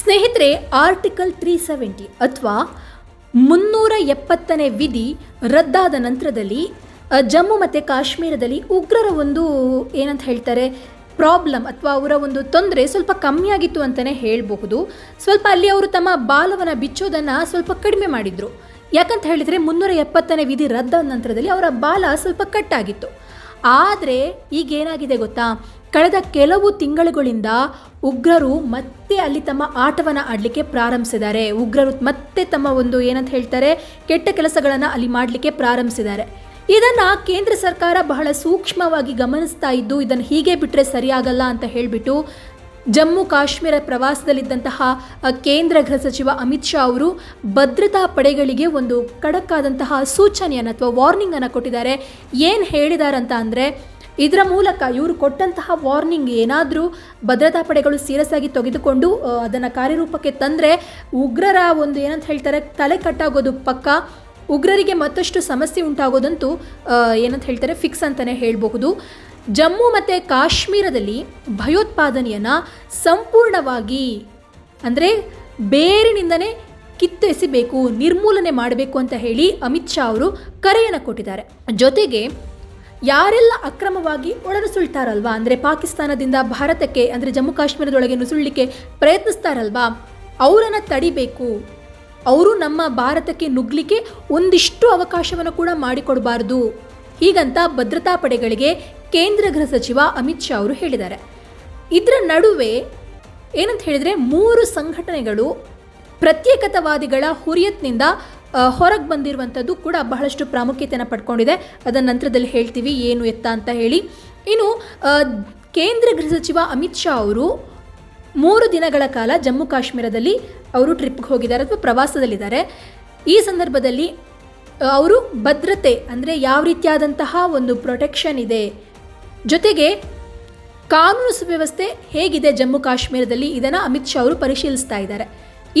ಸ್ನೇಹಿತರೆ article three seventy ಅಥವಾ ಮುನ್ನೂರ ಎಪ್ಪತ್ತನೇ ವಿಧಿ ರದ್ದಾದ ನಂತರದಲ್ಲಿ ಜಮ್ಮು ಮತ್ತು ಕಾಶ್ಮೀರದಲ್ಲಿ ಉಗ್ರರ ಒಂದು ಏನಂತ ಹೇಳ್ತಾರೆ ಪ್ರಾಬ್ಲಮ್ ಅಥವಾ ಅವರ ಒಂದು ತೊಂದರೆ ಸ್ವಲ್ಪ ಕಮ್ಮಿಯಾಗಿತ್ತು ಅಂತಲೇ ಹೇಳಬಹುದು. ಸ್ವಲ್ಪ ಅಲ್ಲಿ ಅವರು ತಮ್ಮ ಬಾಲವನ್ನು ಬಿಚ್ಚೋದನ್ನು ಸ್ವಲ್ಪ ಕಡಿಮೆ ಮಾಡಿದರು. ಯಾಕಂತ ಹೇಳಿದರೆ ಮುನ್ನೂರ ಎಪ್ಪತ್ತನೇ ವಿಧಿ ರದ್ದಾದ ನಂತರದಲ್ಲಿ ಅವರ ಬಾಲ ಸ್ವಲ್ಪ ಕಟ್ಟಾಗಿತ್ತು. ಆದರೆ ಈಗ ಏನಾಗಿದೆ ಗೊತ್ತಾ? ಕಳೆದ ಕೆಲವು ತಿಂಗಳುಗಳಿಂದ ಉಗ್ರರು ಮತ್ತೆ ಅಲ್ಲಿ ತಮ್ಮ ಆಟವನ್ನು ಆಡಲಿಕ್ಕೆ ಪ್ರಾರಂಭಿಸಿದ್ದಾರೆ. ಉಗ್ರರು ಮತ್ತೆ ತಮ್ಮ ಒಂದು ಏನಂತ ಹೇಳ್ತಾರೆ, ಕೆಟ್ಟ ಕೆಲಸಗಳನ್ನು ಅಲ್ಲಿ ಮಾಡಲಿಕ್ಕೆ ಪ್ರಾರಂಭಿಸಿದ್ದಾರೆ. ಇದನ್ನು ಕೇಂದ್ರ ಸರ್ಕಾರ ಬಹಳ ಸೂಕ್ಷ್ಮವಾಗಿ ಗಮನಿಸ್ತಾ ಇದ್ದು, ಇದನ್ನು ಹೀಗೆ ಬಿಟ್ಟರೆ ಸರಿಯಾಗಲ್ಲ ಅಂತ ಹೇಳಿಬಿಟ್ಟು ಜಮ್ಮು ಕಾಶ್ಮೀರ ಪ್ರವಾಸದಲ್ಲಿದ್ದಂತಹ ಕೇಂದ್ರ ಗೃಹ ಸಚಿವ ಅಮಿತ್ ಶಾ ಅವರು ಭದ್ರತಾ ಪಡೆಗಳಿಗೆ ಒಂದು ಖಡಕ್ಕಾದಂತಹ ಸೂಚನೆಯನ್ನು ಅಥವಾ ವಾರ್ನಿಂಗನ್ನು ಕೊಟ್ಟಿದ್ದಾರೆ. ಏನು ಹೇಳಿದಾರಂತ ಅಂದರೆ ಇದರ ಮೂಲಕ ಇವರು ಕೊಟ್ಟಂತಹ ವಾರ್ನಿಂಗ್ ಏನಾದರೂ ಭದ್ರತಾ ಪಡೆಗಳು ಸೀರಿಯಸ್ ಆಗಿ ತೆಗೆದುಕೊಂಡು ಅದನ್ನು ಕಾರ್ಯರೂಪಕ್ಕೆ ತಂದರೆ ಉಗ್ರರ ಒಂದು ಏನಂತ ಹೇಳ್ತಾರೆ, ತಲೆ ಕಟ್ಟಾಗೋದು ಪಕ್ಕ. ಉಗ್ರರಿಗೆ ಮತ್ತಷ್ಟು ಸಮಸ್ಯೆ ಉಂಟಾಗೋದಂತೂ ಏನಂತ ಹೇಳ್ತಾರೆ ಫಿಕ್ಸ್ ಅಂತಲೇ ಹೇಳಬಹುದು. ಜಮ್ಮು ಮತ್ತು ಕಾಶ್ಮೀರದಲ್ಲಿ ಭಯೋತ್ಪಾದನೆಯನ್ನು ಸಂಪೂರ್ಣವಾಗಿ ಅಂದರೆ ಬೇರಿನಿಂದನೇ ಕಿತ್ತೆಸಿಬೇಕು ನಿರ್ಮೂಲನೆ ಮಾಡಬೇಕು ಅಂತ ಹೇಳಿ ಅಮಿತ್ ಶಾ ಅವರು ಕರೆಯನ್ನು ಕೊಟ್ಟಿದ್ದಾರೆ. ಜೊತೆಗೆ ಯಾರೆಲ್ಲ ಅಕ್ರಮವಾಗಿ ಒಳನುಸುಳ್ತಾರಲ್ವಾ? ಅಂದರೆ ಪಾಕಿಸ್ತಾನದಿಂದ ಭಾರತಕ್ಕೆ, ಅಂದರೆ ಜಮ್ಮು ಕಾಶ್ಮೀರದೊಳಗೆ ನುಸುಳಲಿಕ್ಕೆ ಪ್ರಯತ್ನಿಸ್ತಾರಲ್ವಾ? ಅವರನ್ನು ತಡಿಬೇಕು. ಅವರು ನಮ್ಮ ಭಾರತಕ್ಕೆ ನುಗ್ಗಲಿಕ್ಕೆ ಒಂದಿಷ್ಟು ಅವಕಾಶವನ್ನು ಕೂಡ ಮಾಡಿಕೊಡಬಾರ್ದು. ಹೀಗಂತ ಭದ್ರತಾ ಪಡೆಗಳಿಗೆ ಕೇಂದ್ರ ಗೃಹ ಸಚಿವ ಅಮಿತ್ ಶಾ ಅವರು ಹೇಳಿದ್ದಾರೆ. ಇದರ ನಡುವೆ ಏನಂತ ಹೇಳಿದರೆ ಮೂರು ಸಂಘಟನೆಗಳು ಪ್ರತ್ಯೇಕತಾವಾದಿಗಳ ಹುರಿಯತ್ನಿಂದ ಹೊರಗೆ ಬಂದಿರುವಂಥದ್ದು ಕೂಡ ಬಹಳಷ್ಟು ಪ್ರಾಮುಖ್ಯತೆಯನ್ನು ಪಡ್ಕೊಂಡಿದೆ. ಅದರ ನಂತರದಲ್ಲಿ ಹೇಳ್ತೀವಿ, ಏನು ಎತ್ತ ಅಂತ ಹೇಳಿ. ಇನ್ನು ಕೇಂದ್ರ ಗೃಹ ಸಚಿವ ಅಮಿತ್ ಶಾ ಅವರು ಮೂರು ದಿನಗಳ ಕಾಲ ಜಮ್ಮು ಕಾಶ್ಮೀರದಲ್ಲಿ ಅವರು ಟ್ರಿಪ್ಗೆ ಹೋಗಿದ್ದಾರೆ ಅಥವಾ ಪ್ರವಾಸದಲ್ಲಿದ್ದಾರೆ. ಈ ಸಂದರ್ಭದಲ್ಲಿ ಅವರು ಭದ್ರತೆ ಅಂದರೆ ಯಾವ ರೀತಿಯಾದಂತಹ ಒಂದು ಪ್ರೊಟೆಕ್ಷನ್ ಇದೆ, ಜೊತೆಗೆ ಕಾನೂನು ಸುವ್ಯವಸ್ಥೆ ಹೇಗಿದೆ ಜಮ್ಮು ಕಾಶ್ಮೀರದಲ್ಲಿ ಇದನ್ನು ಅಮಿತ್ ಶಾ ಅವರು ಪರಿಶೀಲಿಸ್ತಾ ಇದ್ದಾರೆ.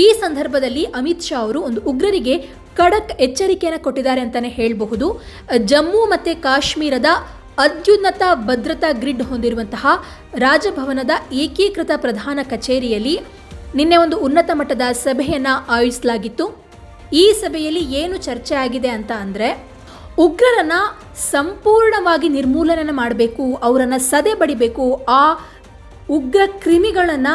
ಈ ಸಂದರ್ಭದಲ್ಲಿ ಅಮಿತ್ ಶಾ ಅವರು ಒಂದು ಉಗ್ರರಿಗೆ ಖಡಕ್ ಎಚ್ಚರಿಕೆಯನ್ನು ಕೊಟ್ಟಿದ್ದಾರೆ ಅಂತಲೇ ಹೇಳಬಹುದು. ಜಮ್ಮು ಮತ್ತು ಕಾಶ್ಮೀರದ ಅತ್ಯುನ್ನತ ಭದ್ರತಾ ಗ್ರಿಡ್ ಹೊಂದಿರುವಂತಹ ರಾಜಭವನದ ಏಕೀಕೃತ ಪ್ರಧಾನ ಕಚೇರಿಯಲ್ಲಿ ನಿನ್ನೆ ಒಂದು ಉನ್ನತ ಮಟ್ಟದ ಸಭೆಯನ್ನು ಆಯೋಜಿಸಲಾಗಿತ್ತು. ಈ ಸಭೆಯಲ್ಲಿ ಏನು ಚರ್ಚೆ ಆಗಿದೆ ಅಂತ ಅಂದರೆ ಉಗ್ರರನ್ನು ಸಂಪೂರ್ಣವಾಗಿ ನಿರ್ಮೂಲನೆ ಮಾಡಬೇಕು, ಅವರನ್ನು ಸದೆ ಬಡಿಬೇಕು ಆ ಉಗ್ರ ಕ್ರಿಮಿಗಳನ್ನು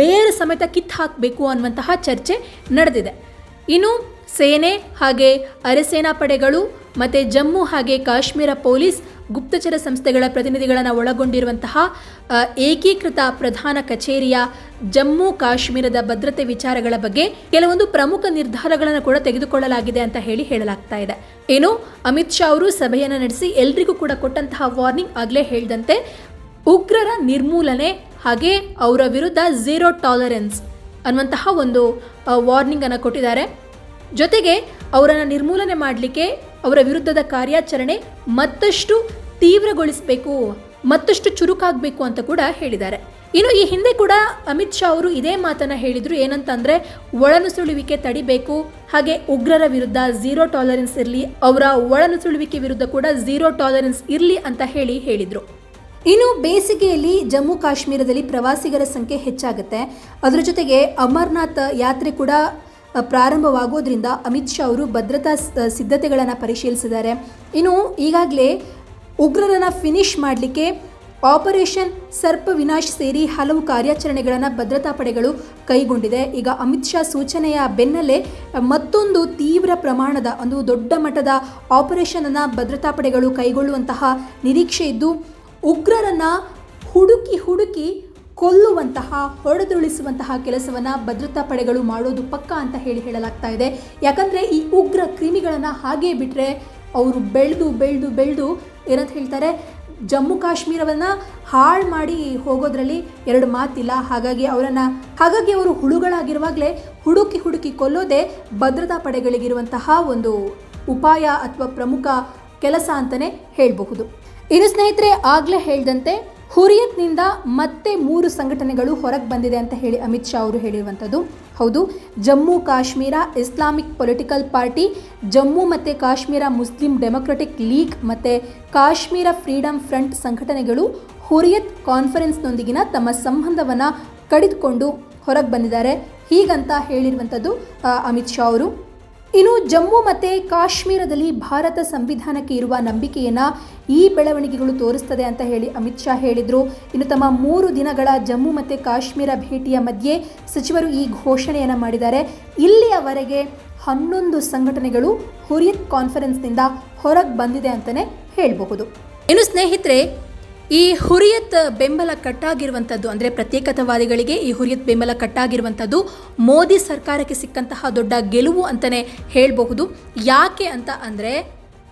ಬೇರೆ ಸಮೇತ ಕಿತ್ತು ಹಾಕಬೇಕು ಅನ್ನುವಂತಹ ಚರ್ಚೆ ನಡೆದಿದೆ. ಇನ್ನು ಸೇನೆ ಹಾಗೆ ಅರೆಸೇನಾ ಪಡೆಗಳು ಮತ್ತು ಜಮ್ಮು ಹಾಗೆ ಕಾಶ್ಮೀರ ಪೊಲೀಸ್ ಗುಪ್ತಚರ ಸಂಸ್ಥೆಗಳ ಪ್ರತಿನಿಧಿಗಳನ್ನು ಒಳಗೊಂಡಿರುವಂತಹ ಏಕೀಕೃತ ಪ್ರಧಾನ ಕಚೇರಿಯ ಜಮ್ಮು ಕಾಶ್ಮೀರದ ಭದ್ರತೆ ವಿಚಾರಗಳ ಬಗ್ಗೆ ಕೆಲವೊಂದು ಪ್ರಮುಖ ನಿರ್ಧಾರಗಳನ್ನು ಕೂಡ ತೆಗೆದುಕೊಳ್ಳಲಾಗಿದೆ ಅಂತ ಹೇಳಿ ಹೇಳಲಾಗ್ತಾ ಇದೆ. ಏನು ಅಮಿತ್ ಶಾ ಅವರು ಸಭೆಯನ್ನು ನಡೆಸಿ ಎಲ್ರಿಗೂ ಕೂಡ ಕೊಟ್ಟಂತಹ ವಾರ್ನಿಂಗ್ ಆಗಲೇ ಹೇಳಿದಂತೆ, ಉಗ್ರರ ನಿರ್ಮೂಲನೆ ಹಾಗೆ ಅವರ ವಿರುದ್ಧ ಝೀರೋ ಟಾಲರೆನ್ಸ್ ಅನ್ನುವಂತಹ ಒಂದು ವಾರ್ನಿಂಗನ್ನು ಕೊಟ್ಟಿದ್ದಾರೆ. ಜೊತೆಗೆ ಅವರನ್ನು ನಿರ್ಮೂಲನೆ ಮಾಡಲಿಕ್ಕೆ ಅವರ ವಿರುದ್ಧದ ಕಾರ್ಯಾಚರಣೆ ಮತ್ತಷ್ಟು ತೀವ್ರಗೊಳಿಸಬೇಕು, ಮತ್ತಷ್ಟು ಚುರುಕಾಗಬೇಕು ಅಂತ ಕೂಡ ಹೇಳಿದ್ದಾರೆ. ಇನ್ನು ಈ ಹಿಂದೆ ಕೂಡ ಅಮಿತ್ ಶಾ ಅವರು ಇದೇ ಮಾತನ್ನ ಹೇಳಿದ್ರು, ಏನಂತಂದರೆ ಒಳನುಸುಳುವಿಕೆ ತಡಿಬೇಕು, ಹಾಗೆ ಉಗ್ರರ ವಿರುದ್ಧ ಝೀರೋ ಟಾಲರೆನ್ಸ್ ಇರಲಿ, ಅವರ ಒಳನುಸುಳುವಿಕೆ ವಿರುದ್ಧ ಕೂಡ ಝೀರೋ ಟಾಲರೆನ್ಸ್ ಇರಲಿ ಅಂತ ಹೇಳಿ ಹೇಳಿದ್ರು. ಇನ್ನು ಬೇಸಿಗೆಯಲ್ಲಿ ಜಮ್ಮು ಕಾಶ್ಮೀರದಲ್ಲಿ ಪ್ರವಾಸಿಗರ ಸಂಖ್ಯೆ ಹೆಚ್ಚಾಗುತ್ತೆ. ಅದರ ಜೊತೆಗೆ ಅಮರ್ನಾಥ್ ಯಾತ್ರೆ ಕೂಡ ಪ್ರಾರಂಭವಾಗೋದ್ರಿಂದ ಅಮಿತ್ ಶಾ ಅವರು ಭದ್ರತಾ ಸಿದ್ಧತೆಗಳನ್ನು ಪರಿಶೀಲಿಸಿದ್ದಾರೆ. ಇನ್ನು ಈಗಾಗಲೇ ಉಗ್ರರನ್ನು ಫಿನಿಶ್ ಮಾಡಲಿಕ್ಕೆ ಆಪರೇಷನ್ ಸರ್ಪ ವಿನಾಶ್ ಸೇರಿ ಹಲವು ಕಾರ್ಯಾಚರಣೆಗಳನ್ನು ಭದ್ರತಾ ಪಡೆಗಳು ಕೈಗೊಂಡಿದೆ. ಈಗ ಅಮಿತ್ ಶಾ ಸೂಚನೆಯ ಬೆನ್ನಲ್ಲೇ ಮತ್ತೊಂದು ತೀವ್ರ ಪ್ರಮಾಣದ, ಒಂದು ದೊಡ್ಡ ಮಟ್ಟದ ಆಪರೇಷನನ್ನು ಭದ್ರತಾ ಪಡೆಗಳು ಕೈಗೊಳ್ಳುವಂತಹ ನಿರೀಕ್ಷೆ ಇದ್ದು ಉಗ್ರರನ್ನ ಹುಡುಕಿ ಹುಡುಕಿ ಕೊಲ್ಲುವಂತಹ, ಹೊಡೆದುರುಳಿಸುವಂತಹ ಕೆಲಸವನ್ನು ಭದ್ರತಾ ಪಡೆಗಳು ಮಾಡೋದು ಪಕ್ಕ ಅಂತ ಹೇಳಿ ಹೇಳಲಾಗ್ತಾ ಇದೆ. ಯಾಕಂದರೆ ಈ ಉಗ್ರ ಕ್ರಿಮಿಗಳನ್ನು ಹಾಗೇ ಬಿಟ್ಟರೆ ಅವರು ಬೆಳೆದು ಬೆಳೆದು ಬೆಳೆದು ಏನಂತ ಹೇಳ್ತಾರೆ, ಜಮ್ಮು ಕಾಶ್ಮೀರವನ್ನು ಹಾಳು ಮಾಡಿ ಹೋಗೋದ್ರಲ್ಲಿ ಎರಡು ಮಾತಿಲ್ಲ. ಹಾಗಾಗಿ ಅವರನ್ನು, ಹಾಗಾಗಿ ಅವರು ಹುಳುಗಳಾಗಿರುವಾಗಲೇ ಹುಡುಕಿ ಹುಡುಕಿ ಕೊಲ್ಲೋದೇ ಭದ್ರತಾ ಪಡೆಗಳಿಗಿರುವಂತಹ ಒಂದು ಉಪಾಯ ಅಥವಾ ಪ್ರಮುಖ ಕೆಲಸ ಅಂತಲೇ ಹೇಳಬಹುದು. ಇನ್ನು ಸ್ನೇಹಿತರೆ, ಆಗಲೇ ಹೇಳಿದಂತೆ ಹುರಿಯತ್ನಿಂದ ಮತ್ತೆ ಮೂರು ಸಂಘಟನೆಗಳು ಹೊರಗೆ ಬಂದಿದೆ ಅಂತ ಹೇಳಿ ಅಮಿತ್ ಶಾ ಅವರು ಹೇಳಿರುವಂಥದ್ದು. ಹೌದು, Jammu Kashmir Islamic political party, Jammu ಮತ್ತು ಕಾಶ್ಮೀರ ಮುಸ್ಲಿಂ ಡೆಮೊಕ್ರೆಟಿಕ್ ಲೀಗ್ ಮತ್ತು ಕಾಶ್ಮೀರ ಫ್ರೀಡಂ ಫ್ರಂಟ್ ಸಂಘಟನೆಗಳು ಹುರಿಯತ್ ಕಾನ್ಫರೆನ್ಸ್ನೊಂದಿಗಿನ ತಮ್ಮ ಸಂಬಂಧವನ್ನು ಕಡಿದುಕೊಂಡು ಹೊರಗೆ ಬಂದಿದ್ದಾರೆ. ಹೀಗಂತ ಹೇಳಿರುವಂಥದ್ದು ಅಮಿತ್ ಶಾ ಅವರು. ಇನ್ನು ಜಮ್ಮು ಮತ್ತು ಕಾಶ್ಮೀರದಲ್ಲಿ ಭಾರತ ಸಂವಿಧಾನಕ್ಕೆ ಇರುವ ನಂಬಿಕೆಯನ್ನು ಈ ಬೆಳವಣಿಗೆಗಳು ತೋರಿಸ್ತದೆ ಅಂತ ಹೇಳಿ ಅಮಿತ್ ಶಾ ಹೇಳಿದರು. ಇನ್ನು ತಮ್ಮ ಮೂರು ದಿನಗಳ ಜಮ್ಮು ಮತ್ತು ಕಾಶ್ಮೀರ ಭೇಟಿಯ ಮಧ್ಯೆ ಸಚಿವರು ಈ ಘೋಷಣೆಯನ್ನು ಮಾಡಿದ್ದಾರೆ. ಇಲ್ಲಿಯವರೆಗೆ ಹನ್ನೊಂದು ಸಂಘಟನೆಗಳು ಹುರಿಯತ್ ಕಾನ್ಫರೆನ್ಸ್ನಿಂದ ಹೊರಗೆ ಬಂದಿದೆ ಅಂತಲೇ ಹೇಳಬಹುದು. ಇನ್ನು ಸ್ನೇಹಿತರೆ ಈ ಹುರಿಯತ್ ಬೆಂಬಲ ಕಟ್ಟಾಗಿರುವಂಥದ್ದು, ಅಂದರೆ ಪ್ರತ್ಯೇಕತಾವಾದಿಗಳಿಗೆ ಈ ಹುರಿಯತ್ ಬೆಂಬಲ ಕಟ್ಟಾಗಿರುವಂಥದ್ದು ಮೋದಿ ಸರ್ಕಾರಕ್ಕೆ ಸಿಕ್ಕಂತಹ ದೊಡ್ಡ ಗೆಲುವು ಅಂತಲೇ ಹೇಳಬಹುದು. ಯಾಕೆ ಅಂತ ಅಂದರೆ,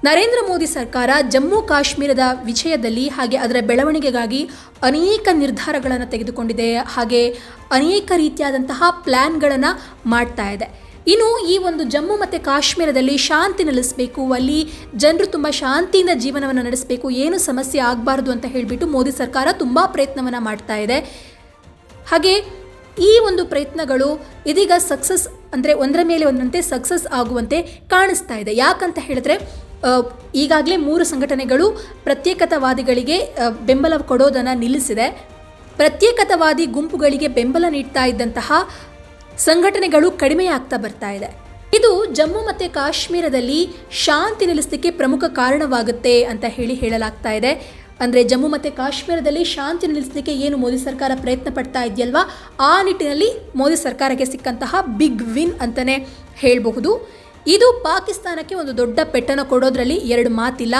ನರೇಂದ್ರ ಮೋದಿ ಸರ್ಕಾರ ಜಮ್ಮು ಕಾಶ್ಮೀರದ ವಿಷಯದಲ್ಲಿ ಹಾಗೆ ಅದರ ಬೆಳವಣಿಗೆಗಾಗಿ ಅನೇಕ ನಿರ್ಧಾರಗಳನ್ನು ತೆಗೆದುಕೊಂಡಿದೆ, ಹಾಗೆ ಅನೇಕ ರೀತಿಯಾದಂತಹ ಪ್ಲ್ಯಾನ್ಗಳನ್ನು ಮಾಡ್ತಾ ಇದೆ. ಇನ್ನು ಈ ಒಂದು ಜಮ್ಮು ಮತ್ತು ಕಾಶ್ಮೀರದಲ್ಲಿ ಶಾಂತಿ ನೆಲೆಸಬೇಕು, ಅಲ್ಲಿ ಜನರು ತುಂಬ ಶಾಂತಿಯಿಂದ ಜೀವನವನ್ನು ನಡೆಸಬೇಕು, ಏನು ಸಮಸ್ಯೆ ಆಗಬಾರ್ದು ಅಂತ ಹೇಳಿಬಿಟ್ಟು ಮೋದಿ ಸರ್ಕಾರ ತುಂಬ ಪ್ರಯತ್ನವನ್ನು ಮಾಡ್ತಾ ಇದೆ. ಹಾಗೆ ಈ ಒಂದು ಪ್ರಯತ್ನಗಳು ಇದೀಗ ಸಕ್ಸಸ್ ಅಂದರೆ ಒಂದರ ಮೇಲೆ ಒಂದಂತೆ ಸಕ್ಸಸ್ ಆಗುವಂತೆ ಕಾಣಿಸ್ತಾ ಇದೆ. ಯಾಕಂತ ಹೇಳಿದ್ರೆ ಈಗಾಗಲೇ ಮೂರು ಸಂಘಟನೆಗಳು ಪ್ರತ್ಯೇಕತಾವಾದಿಗಳಿಗೆ ಬೆಂಬಲ ಕೊಡೋದನ್ನು ನಿಲ್ಲಿಸಿದೆ. ಪ್ರತ್ಯೇಕತಾವಾದಿ ಗುಂಪುಗಳಿಗೆ ಬೆಂಬಲ ನೀಡ್ತಾ ಇದ್ದಂತಹ ಸಂಘಟನೆಗಳು ಕಡಿಮೆಯಾಗ್ತಾ ಬರ್ತಾ ಇದೆ. ಇದು ಜಮ್ಮು ಮತ್ತು ಕಾಶ್ಮೀರದಲ್ಲಿ ಶಾಂತಿ ನೆಲೆಸಲಿಕ್ಕೆ ಪ್ರಮುಖ ಕಾರಣವಾಗುತ್ತೆ ಅಂತ ಹೇಳಿ ಹೇಳಲಾಗ್ತಾ ಇದೆ. ಅಂದರೆ ಜಮ್ಮು ಮತ್ತು ಕಾಶ್ಮೀರದಲ್ಲಿ ಶಾಂತಿ ನೆಲೆಸಲಿಕ್ಕೆ ಏನು ಮೋದಿ ಸರ್ಕಾರ ಪ್ರಯತ್ನ ಪಡ್ತಾ ಇದೆಯಲ್ವಾ? ಆ ನಿಟ್ಟಿನಲ್ಲಿ ಮೋದಿ ಸರ್ಕಾರಕ್ಕೆ ಸಿಕ್ಕಂತಹ ಬಿಗ್ ವಿನ್ ಅಂತಲೇ ಹೇಳಬಹುದು. ಇದು ಪಾಕಿಸ್ತಾನಕ್ಕೆ ಒಂದು ದೊಡ್ಡ ಪೆಟ್ಟನ್ನು ಕೊಡೋದ್ರಲ್ಲಿ ಎರಡು ಮಾತಿಲ್ಲ.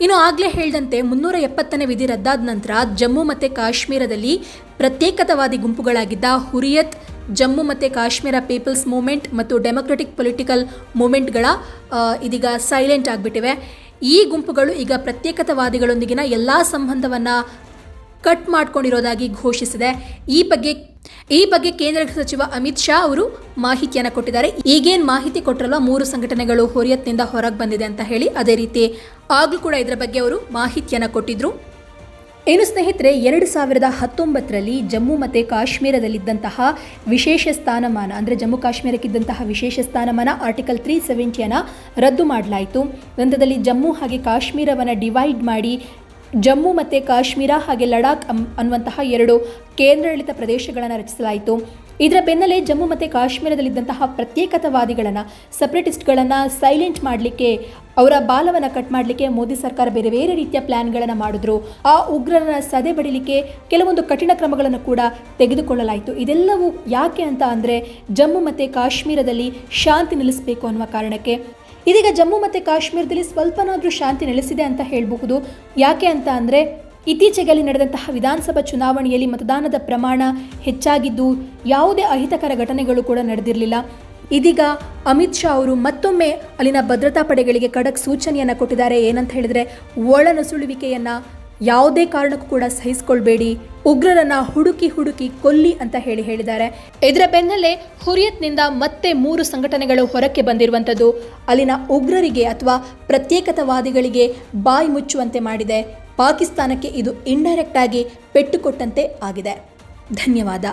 ಇನ್ನು ಆಗಲೇ ಹೇಳಿದಂತೆ ಮುನ್ನೂರ ಎಪ್ಪತ್ತನೇ ವಿಧಿ ರದ್ದಾದ ನಂತರ ಜಮ್ಮು ಮತ್ತು ಕಾಶ್ಮೀರದಲ್ಲಿ ಪ್ರತ್ಯೇಕತಾವಾದಿ ಗುಂಪುಗಳಾಗಿದ್ದ ಹುರಿಯತ್ ಜಮ್ಮು ಮತ್ತು ಕಾಶ್ಮೀರ ಪೀಪಲ್ಸ್ ಮೂಮೆಂಟ್ ಮತ್ತು ಡೆಮೊಕ್ರೆಟಿಕ್ ಪೊಲಿಟಿಕಲ್ ಮೂಮೆಂಟ್ಗಳ ಇದೀಗ ಸೈಲೆಂಟ್ ಆಗಿಬಿಟ್ಟಿವೆ. ಈ ಗುಂಪುಗಳು ಈಗ ಪ್ರತ್ಯೇಕತಾವಾದಿಗಳೊಂದಿಗಿನ ಎಲ್ಲ ಸಂಬಂಧವನ್ನು ಕಟ್ ಮಾಡ್ಕೊಂಡಿರೋದಾಗಿ ಘೋಷಿಸಿದೆ. ಈ ಬಗ್ಗೆ ಈ ಬಗ್ಗೆ ಕೇಂದ್ರ ಗೃಹ ಸಚಿವ ಅಮಿತ್ ಶಾ ಅವರು ಮಾಹಿತಿಯನ್ನು ಕೊಟ್ಟಿದ್ದಾರೆ. ಈಗೇನು ಮಾಹಿತಿ ಕೊಟ್ಟರಲ್ವ ಮೂರು ಸಂಘಟನೆಗಳು ಹೊರಿಯತ್ನಿಂದ ಹೊರಗೆ ಬಂದಿದೆ ಅಂತ ಹೇಳಿ ಅದೇ ರೀತಿ ಆಗಲೂ ಕೂಡ ಇದರ ಬಗ್ಗೆ ಅವರು ಮಾಹಿತಿಯನ್ನು ಕೊಟ್ಟಿದ್ರು. ಏನು ಸ್ನೇಹಿತರೆ, ಎರಡು ಸಾವಿರದ ಹತ್ತೊಂಬತ್ತರಲ್ಲಿ ಜಮ್ಮು ಮತ್ತು ಕಾಶ್ಮೀರದಲ್ಲಿದ್ದಂತಹ ವಿಶೇಷ ಸ್ಥಾನಮಾನ, ಅಂದರೆ ಜಮ್ಮು ಕಾಶ್ಮೀರಕ್ಕಿದ್ದಂತಹ ವಿಶೇಷ ಸ್ಥಾನಮಾನ ಆರ್ಟಿಕಲ್ ತ್ರೀ ಸೆವೆಂಟಿಯನ್ನು ರದ್ದು ಮಾಡಲಾಯಿತು. ನಂತರದಲ್ಲಿ ಜಮ್ಮು ಹಾಗೆ ಕಾಶ್ಮೀರವನ್ನು ಡಿವೈಡ್ ಮಾಡಿ, ಜಮ್ಮು ಮತ್ತು ಕಾಶ್ಮೀರ ಹಾಗೆ ಲಡಾಖ್ ಅನ್ನುವಂತಹ ಎರಡು ಕೇಂದ್ರಾಡಳಿತ ಪ್ರದೇಶಗಳನ್ನು ರಚಿಸಲಾಯಿತು. ಇದರ ಬೆನ್ನಲ್ಲೇ ಜಮ್ಮು ಮತ್ತು ಕಾಶ್ಮೀರದಲ್ಲಿದ್ದಂತಹ ಪ್ರತ್ಯೇಕತಾವಾದಿಗಳನ್ನು, ಸಪ್ರೇಟಿಸ್ಟ್ಗಳನ್ನು ಸೈಲೆಂಟ್ ಮಾಡಲಿಕ್ಕೆ, ಅವರ ಬಾಲವನ್ನು ಕಟ್ ಮಾಡಲಿಕ್ಕೆ ಮೋದಿ ಸರ್ಕಾರ ಬೇರೆ ಬೇರೆ ರೀತಿಯ ಪ್ಲ್ಯಾನ್ಗಳನ್ನು ಮಾಡಿದ್ರು. ಆ ಉಗ್ರರನ್ನ ಸದೆ ಬಡಿಲಿಕ್ಕೆ ಕೆಲವೊಂದು ಕಠಿಣ ಕ್ರಮಗಳನ್ನು ಕೂಡ ತೆಗೆದುಕೊಳ್ಳಲಾಯಿತು. ಇದೆಲ್ಲವೂ ಯಾಕೆ ಅಂತ ಅಂದರೆ ಜಮ್ಮು ಮತ್ತು ಕಾಶ್ಮೀರದಲ್ಲಿ ಶಾಂತಿ ನೆಲೆಸಬೇಕು ಅನ್ನುವ ಕಾರಣಕ್ಕೆ. ಇದೀಗ ಜಮ್ಮು ಮತ್ತು ಕಾಶ್ಮೀರದಲ್ಲಿ ಸ್ವಲ್ಪನಾದರೂ ಶಾಂತಿ ನೆಲೆಸಿದೆ ಅಂತ ಹೇಳಬಹುದು. ಯಾಕೆ ಅಂತ ಅಂದರೆ ಇತ್ತೀಚೆಗೆ ಅಲ್ಲಿ ನಡೆದಂತಹ ವಿಧಾನಸಭಾ ಚುನಾವಣೆಯಲ್ಲಿ ಮತದಾನದ ಪ್ರಮಾಣ ಹೆಚ್ಚಾಗಿದ್ದು ಯಾವುದೇ ಅಹಿತಕರ ಘಟನೆಗಳು ಕೂಡ ನಡೆದಿರಲಿಲ್ಲ. ಇದೀಗ ಅಮಿತ್ ಶಾ ಅವರು ಮತ್ತೊಮ್ಮೆ ಅಲ್ಲಿನ ಭದ್ರತಾ ಪಡೆಗಳಿಗೆ ಖಡಕ್ ಸೂಚನೆಯನ್ನು ಕೊಟ್ಟಿದ್ದಾರೆ. ಏನಂತ ಹೇಳಿದ್ರೆ ಒಳನುಸುಳುವಿಕೆಯನ್ನು ಯಾವುದೇ ಕಾರಣಕ್ಕೂ ಕೂಡ ಸಹಿಸಿಕೊಳ್ಬೇಡಿ, ಉಗ್ರರನ್ನ ಹುಡುಕಿ ಹುಡುಕಿ ಕೊಲ್ಲಿ ಅಂತ ಹೇಳಿ ಹೇಳಿದ್ದಾರೆ. ಇದರ ಬೆನ್ನಲ್ಲೇ ಹುರಿಯತ್ನಿಂದ ಮತ್ತೆ ಮೂರು ಸಂಘಟನೆಗಳು ಹೊರಕ್ಕೆ ಬಂದಿರುವಂಥದ್ದು ಅಲ್ಲಿನ ಉಗ್ರರಿಗೆ ಅಥವಾ ಪ್ರತ್ಯೇಕತಾವಾದಿಗಳಿಗೆ ಬಾಯಿ ಮುಚ್ಚುವಂತೆ ಮಾಡಿದೆ. ಪಾಕಿಸ್ತಾನಕ್ಕೆ ಇದು ಇಂಡೈರೆಕ್ಟ್ ಆಗಿ ಪೆಟ್ಟು ಕೊಟ್ಟಂತೆ ಆಗಿದೆ. ಧನ್ಯವಾದ.